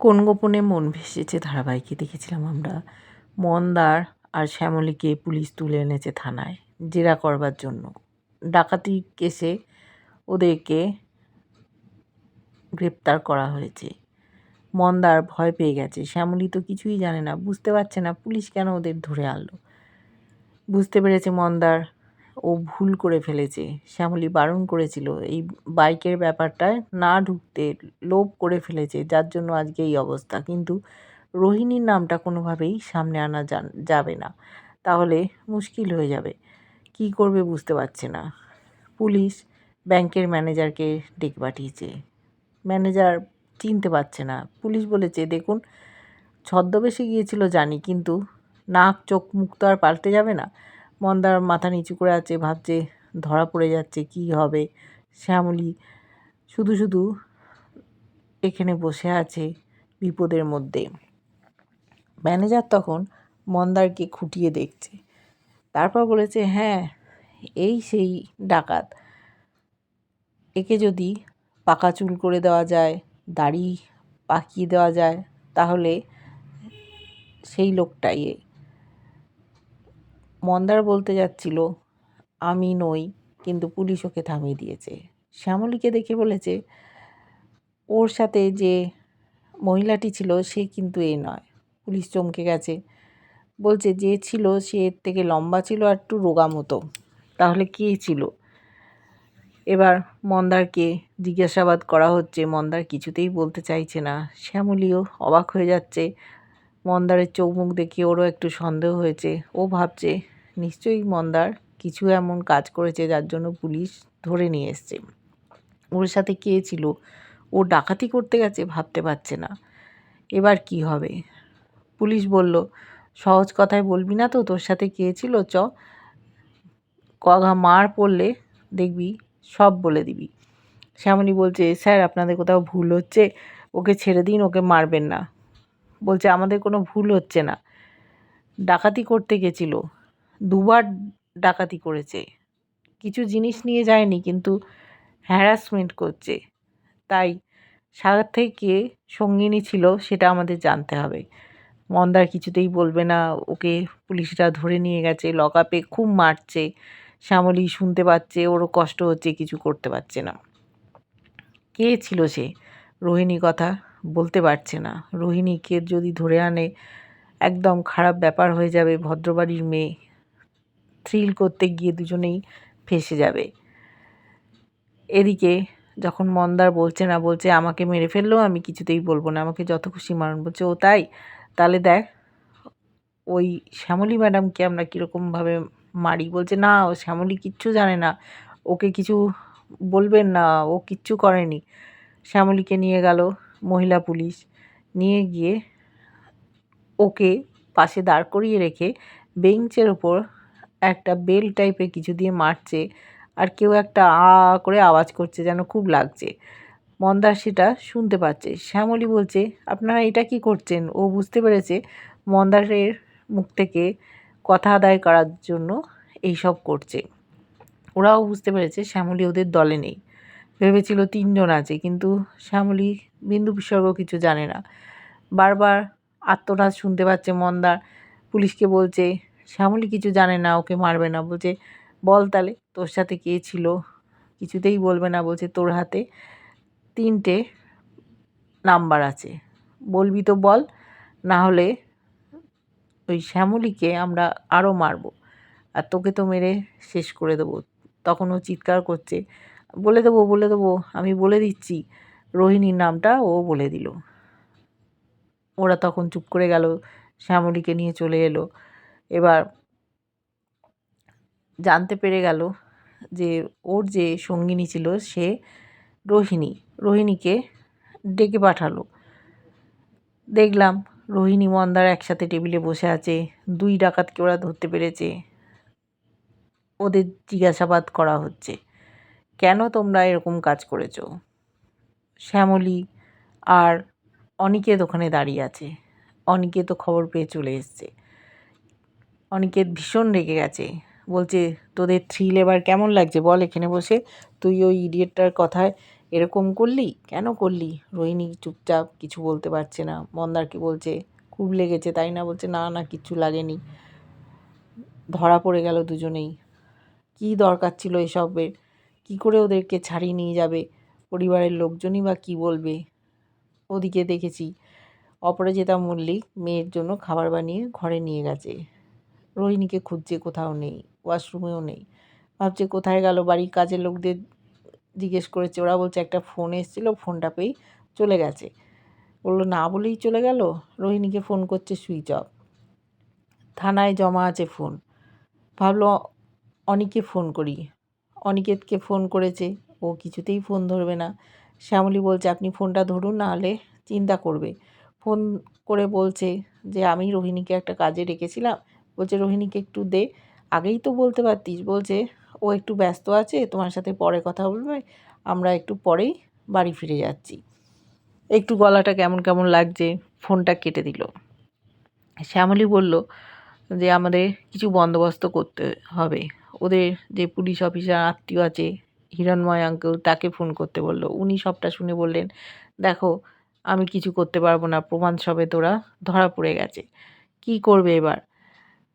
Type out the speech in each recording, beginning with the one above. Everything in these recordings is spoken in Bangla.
কোন গোপনে মন ভেসেছে ধারাবাহিকে দেখেছিলাম আমরা? মন্দার আর শ্যামলীকে পুলিশ তুলে এনেছে থানায়, জেরা করবার জন্য। ডাকাতি কেসে ওদেরকে গ্রেপ্তার করা হয়েছে। মন্দার ভয় পেয়ে গেছে। শ্যামলী তো কিছুই জানে না, বুঝতে পারছে না পুলিশ কেন ওদের ধরে আনলো। বুঝতে পেরেছে মন্দার ও ভুল করে ফেলেছে। শ্যামলী বারণ করেছিল, এই বাইকের ব্যাপারটায় না ঢুকতে লোভ করে ফেলেছে, যার জন্য আজকে এই অবস্থা। কিন্তু রোহিণীর নামটা কোনোভাবেই সামনে আনা যাবে না। তাহলে মুশকিল হয়ে যাবে। কি করবে বুঝতে পারছে না। পুলিশ ব্যাংকের ম্যানেজারকে ডেকে পাঠিয়েছে। ম্যানেজার চিনতে পারছে না। পুলিশ বলেছে, দেখুন, ছদ্মবেশে গিয়েছিল জানি, কিন্তু নাক চোখ মুখ তো আর পাল্টে যাবে না। মন্দার মাথা নিচু করে আছে, ভাবছে ধরা পড়ে যাচ্ছে, কি হবে? শ্যামলী শুধু শুধু এখানে বসে আছে বিপদের মধ্যে। ম্যানেজার তখন মন্দারকে খুঁটিয়ে দেখছে। তারপর বলেছে হ্যাঁ এই সেই ডাকাত। একে যদি পাকা চুল করে দেওয়া যায়, দাড়ি পাকিয়ে দেওয়া যায়, তাহলে সেই লোকটাই মন্দার বলতে যাচ্ছিল, আমি নই, কিন্তু পুলিশ ওকে থামিয়ে দিয়েছে। শ্যামলীকে দেখে বলেছে, ওর সাথে যে মহিলাটি ছিল, সে কিন্তু এ নয়। পুলিশ চমকে গেছে, বলছে, যে ছিল, সে এর থেকে লম্বা ছিল আর একটু রোগা মতো। তাহলে কে ছিল? এবার মন্দারকে জিজ্ঞাসাবাদ করা হচ্ছে, মন্দার কিছুতেই বলতে চাইছে না। শ্যামলীও অবাক হয়ে যাচ্ছে, মন্দারের চোখ মুখ দেখে ওরও একটু সন্দেহ হয়েছে। ও ভাবছে নিশ্চয়ই মন্দার কিছু এমন কাজ করেছে যার জন্য পুলিশ ধরে নিয়ে এসছে। ওর সাথে কে ছিল? ও ডাকাতি করতে গেছে ভাবতে পারছে না। এবার কি হবে? পুলিশ বলল, সহজ কথায় বলবি না তো, তোর সাথে কে ছিল? চ। কঘা মার পড়লে দেখবি, সব বলে দিবি। শ্যামলী বলছে, স্যার, আপনাদের কোথাও ভুল হচ্ছে, ওকে ছেড়ে দিন, ওকে মারবেন না। বলছে, আমাদের কোনো ভুল হচ্ছে না। ডাকাতি করতে গেছিল দুবার ডাকাতি করেছে। কিছু জিনিস নিয়ে যায়নি, কিন্তু হ্যারাসমেন্ট করছে। তাই সাথে কে সঙ্গিনী ছিল, সেটা আমাদের জানতে হবে। মন্দার কিছুতেই বলবে না, ওকে পুলিশরা ধরে নিয়ে গেছে, লকআপে খুব মারছে, শ্যামলী শুনতে পাচ্ছে, ওরও কষ্ট হচ্ছে, কিছু করতে পারছে না। কে ছিল সে? রোহিণী কথা বলতে পারছে না। রোহিণীকে যদি ধরে আনে, একদম খারাপ ব্যাপার হয়ে যাবে, ভদ্রবাড়ির মেয়ে। থ্রিল করতে গিয়ে দুজনেই ফেসে যাবে। এদিকে যখন মন্দার বলছে না বলছে, আমাকে মেরে ফেললেও আমি কিছুতেই বলব না, আমাকে যত খুশি মারুন বলছে, ও তাই? তাহলে দেখ, ওই শ্যামলী ম্যাডামকে আমরা কীরকমভাবে মারি? বলছে, না, ও শ্যামলী কিচ্ছু জানে না, ওকে কিছু বলবেন না, ও কিচ্ছু করেনি। শ্যামলীকে নিয়ে গেল মহিলা পুলিশ, নিয়ে গিয়ে ওকে পাশে দাঁড় করিয়ে রেখে বেঞ্চের ওপর একটা বেল টাইপের কিছু দিয়ে মারছে আর কেউ একটা আ করে আওয়াজ করছে যেন খুব লাগছে। মন্দার সেটা শুনতে পাচ্ছে। শ্যামলী বলছে, আপনারা এটা কি করছেন? ও বুঝতে পেরেছে মন্দারের মুখ থেকে কথা আদায় করার জন্য এই সব করছে। ওরাও বুঝতে পেরেছে শ্যামলী ওদের দলে নেই। ভেবেছিল তিনজন আছে, কিন্তু শ্যামলী বিন্দু বিসর্গ কিছু জানে না। বারবার আত্মনাদ শুনতে পাচ্ছে মন্দার। পুলিশকে বলছে শ্যামলী কিছু জানে না, ওকে মারবে না। বলছে, বল তাহলে, তোর সাথে কে ছিল? কিছুতেই বলবে না, বলছে, তোর হাতে তিনটে নাম্বার আছে। বলবি তো বল, না হলে ওই শ্যামলীকে আমরা আরও মারব। আর তোকে তো মেরে শেষ করে দেবো। তখন ও চিৎকার করছে, বলে দেবো বলে দেবো, আমি বলে দিচ্ছি। রোহিণীর নামটা ও বলে দিল। ওরা তখন চুপ করে গেল, শ্যামলীকে নিয়ে চলে এলো। এবার জানতে পেরে গেল যে ওর যে সঙ্গিনী ছিল সে রোহিণী। রোহিণীকে ডেকে পাঠালো। দেখলাম রোহিণী মন্দার একসাথে টেবিলে বসে আছে। দুই ডাকাতকে ওরা ধরতে পেরেছে। ওদের জিজ্ঞাসাবাদ করা হচ্ছে, কেন তোমরা এরকম কাজ করেছ? শ্যামলী আর অনিকেত ওখানে দাঁড়িয়ে আছে। অনিকেত খবর পেয়ে চলে এসছে। অনিকেত ভীষণ রেগে গেছে। বলছে, তোদের থ্রিল এবার কেমন লাগছে? বল এখানে বসে। তুই ওই ইডিয়েটটার কথায় এরকম করলি? কেন করলি? রোহিণী চুপচাপ কিছু বলতে পারছে না। মন্দারকে বলছে, খুব লেগেছে, তাই না? বলছে, না না, কিচ্ছু লাগেনি। ধরা পড়ে গেল দুজনেই। কী দরকার ছিল এসবের? কী করে ওদেরকে ছাড়িয়ে নিয়ে যাবে? পরিবারের লোকজনই বা কী বলবে? ওদিকে দেখেছি, অপরাজিতা মল্লিক মেয়ের জন্য খাবার বানিয়ে ঘরে নিয়ে গেছে। রোহিণীকে খুঁজছে, কোথাও নেই, ওয়াশরুমেও নেই। ভাবছে কোথায় গেল, বাড়ির কাজের লোকদের জিজ্ঞেস করেছে। ওরা বলছে একটা ফোন এসেছিল, ফোনটা পেয়েই চলে গেছে। বলল, না বলেই চলে গেল? রোহিণীকে ফোন করছে সুইচ অফ। থানায় জমা আছে ফোন। ভাবলো অনিকে ফোন করি। অনিকেতকে ফোন করেছে, ও কিছুতেই ফোন ধরবে না। শ্যামলী বলছে, আপনি ফোনটা ধরুন না হলে চিন্তা করবে। ফোন করে বলছে যে, আমি রোহিণীকে একটা কাজে রেখেছিলাম বলছে, রোহিণীকে একটু দে। আগেই তো বলতে পারতিস, বলছে, ও একটু ব্যস্ত আছে, তোমার সাথে পরে কথা বলবে, আমরা একটু পরেই বাড়ি ফিরে যাচ্ছি। একটু গলাটা কেমন কেমন লাগছে, ফোনটা কেটে দিল। শ্যামলী বলল যে, আমাদের কিছু বন্দোবস্ত করতে হবে। ওদের যে পুলিশ অফিসার আত্মীয় আছে, হিরণময় আঙ্কেল, তাকে ফোন করতে বলল। উনি সবটা শুনে বললেন, দেখো, আমি কিছু করতে পারব না, প্রমাণ সবে তোরা ধরা পড়ে গেছে। কি করবে এবার?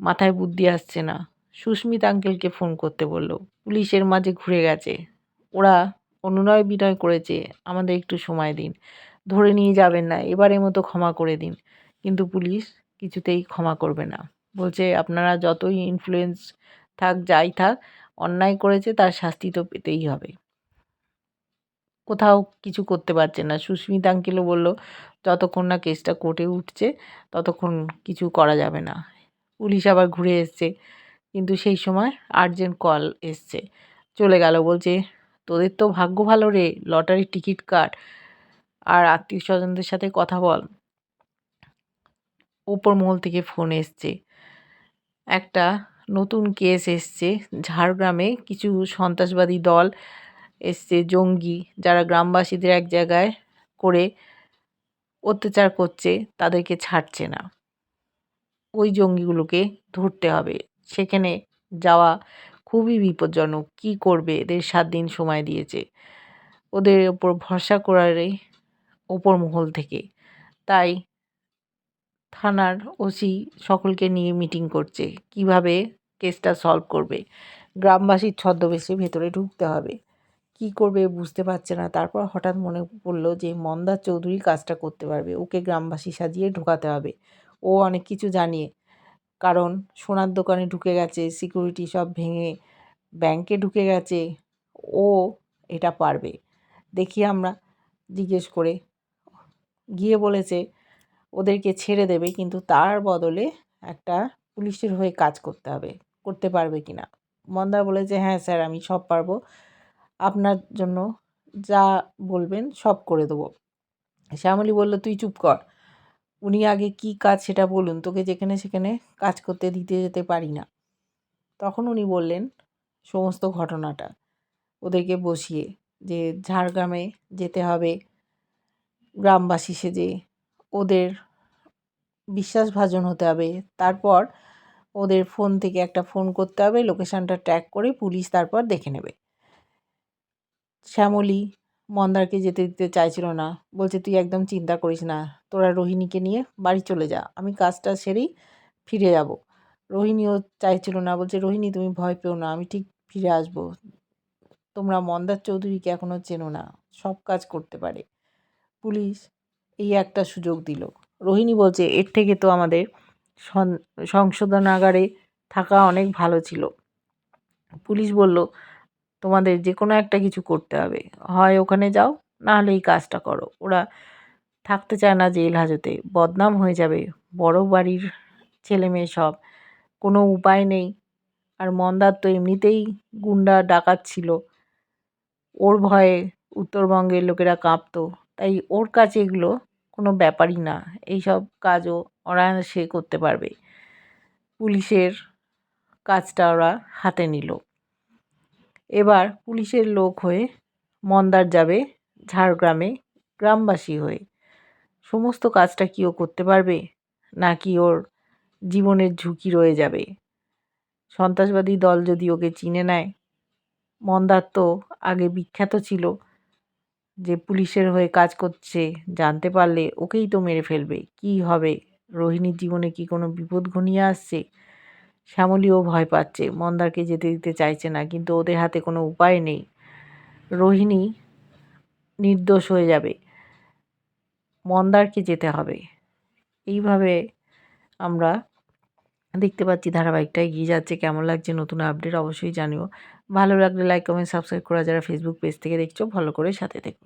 মাথায় বুদ্ধি আসছে না। সুস্মিত আঙ্কেলকে ফোন করতে বলল, পুলিশের মাঝে ঘুরে গেছে। ওরা অনুনয় বিনয় করেছে। আমাদের একটু সময় দিন। ধরে নিয়ে যাবেন না। এবারের মতো ক্ষমা করে দিন। কিন্তু পুলিশ কিছুতেই ক্ষমা করবে না। বলছে, আপনারা যতই ইনফ্লুয়েন্স থাক, যাই থাক, অন্যায় করেছে তার শাস্তি তো পেতেই হবে। কোথাও কিছু করতে পারছে না। সুস্মিতা আঙ্কেলও বলল, যতক্ষণ না কেসটা কোর্টে উঠছে, ততক্ষণ কিছু করা যাবে না। পুলিশ আবার ঘুরে এসছে। কিন্তু সেই সময় আর্জেন্ট কল এসছে। চলে গেল, বলছে, তোদের তো ভাগ্য ভালো রে লটারির টিকিট কাট, আর আত্মীয় স্বজনদের সাথে কথা বল। ওপর মহল থেকে ফোন এসছে। একটা নতুন কেস এসছে। ঝাড়গ্রামে কিছু সন্ত্রাসবাদী দল এসছে, জঙ্গি, যারা গ্রামবাসীদের এক জায়গায় করে অত্যাচার করছে, তাদেরকে ছাড়ছে না। ওই জঙ্গিগুলোকে ধরতে হবে। সেখানে যাওয়া খুবই বিপজ্জনক। কী করবে? এদের সাত দিন সময় দিয়েছে। ওদের ওপর ভরসা করারই ওপর মহল থেকে। তাই থানার ওসি সকলকে নিয়ে মিটিং করছে। কীভাবে কেসটা সলভ করবে? গ্রামবাসীর ছদ্মবেশে ভেতরে ঢুকতে হবে। কি করবে বুঝতে পারছে না। তারপর হঠাৎ মনে পড়ল যে মন্দার চৌধুরী কাজটা করতে পারবে। ওকে গ্রামবাসী সাজিয়ে ঢোকাতে হবে। ও অনেক কিছু জানিয়ে কারণ সোনার দোকানে ঢুকে গেছে সিকিউরিটি সব ভেঙে ব্যাংকে ঢুকে গেছে, ও এটা পারবে। দেখি আমরা জিজ্ঞেস করে। গিয়ে বলেছে, ওদেরকে ছেড়ে দেবে, কিন্তু তার বদলে একটা পুলিশের হয়ে কাজ করতে হবে, করতে পারবে কি না মন্দার বলেছে হ্যাঁ স্যার, আমি সব পারব। আপনার জন্য যা বলবেন সব করে দেবো। শ্যামলী বলল, তুই চুপ কর। উনি আগে কি কাজ সেটা বলুন, তোকে যেখানে সেখানে কাজ করতে দিতে যেতে পারি না। তখন উনি বললেন, সমস্ত ঘটনাটা ওদেরকে বসিয়ে যে ঝাড়গ্রামে যেতে হবে, গ্রামবাসী সেজে ওদের বিশ্বাসভাজন হতে হবে, তারপর ওদের ফোন থেকে একটা ফোন করতে হবে, লোকেশানটা ট্র্যাক করে পুলিশ তারপর দেখে নেবে। শ্যামলী মন্দারকে যেতে দিতে চাইছিল না। বলছে, তুই একদম চিন্তা করিস না। তোরা রোহিণীকে নিয়ে বাড়ি চলে যা। আমি কাজটা সেরেই ফিরে যাব। রোহিণীও চাইছিল না। বলছে, রোহিণী, তুমি ভয় পেও না। আমি ঠিক ফিরে আসব। তোমরা মন্দার চৌধুরীকে এখনও চেনো না। সব কাজ করতে পারে। পুলিশ এই একটা সুযোগ দিল। রোহিণী বলছে, এর থেকে তো আমাদের সংশোধনাগারে থাকা অনেক ভালো ছিল। পুলিশ বলল তোমাদের যে কোনো একটা কিছু করতে হবে। হয় ওখানে যাও, না হলে এই কাজটা করো। ওরা থাকতে চায় না জেল হাজতে। বদনাম হয়ে যাবে। বড় বাড়ির ছেলে মেয়ে সব। কোনো উপায় নেই। আর মন্দার তো এমনিতেই গুন্ডা ডাকাত ছিল। ওর ভয়ে উত্তরবঙ্গের লোকেরা কাঁপতো। তাই ওর কাছে এগুলো কোনো ব্যাপারই না। এইসব কাজও ওরা সে করতে পারবে। পুলিশের কাজটা ওরা হাতে নিল। এবার পুলিশের লোক হয়ে মন্দার যাবে ঝাড়গ্রামে, গ্রামবাসী হয়ে। সমস্ত কাজটা কি ও করতে পারবে? নাকি ওর জীবনের ঝুঁকি রয়ে যাবে? সন্ত্রাসবাদী দল যদি ওকে চিনে নেয়, মন্দার তো আগে বিখ্যাত ছিল। যে পুলিশের হয়ে কাজ করছে, জানতে পারলে ওকেই তো মেরে ফেলবে। কি হবে? রোহিণীর জীবনে কি কোনো বিপদ ঘনিয়ে আসছে? শ্যামলীও ভয় পাচ্ছে। মন্দারকে যেতে দিতে চাইছে না, কিন্তু ওদের হাতে কোনো উপায় নেই। রোহিণী নির্দোষ হয়ে যাবে। মন্দারকে যেতে হবে। এইভাবে আমরা দেখতে পাচ্ছি ধারাবাহিকটা। এগিয়ে যাচ্ছে। কেমন লাগছে নতুন আপডেট অবশ্যই জানিও। ভালো লাগলে লাইক কমেন্ট সাবস্ক্রাইব করা যারা ফেসবুক পেজ থেকে দেখছ ভালো করে সাথে থেকো।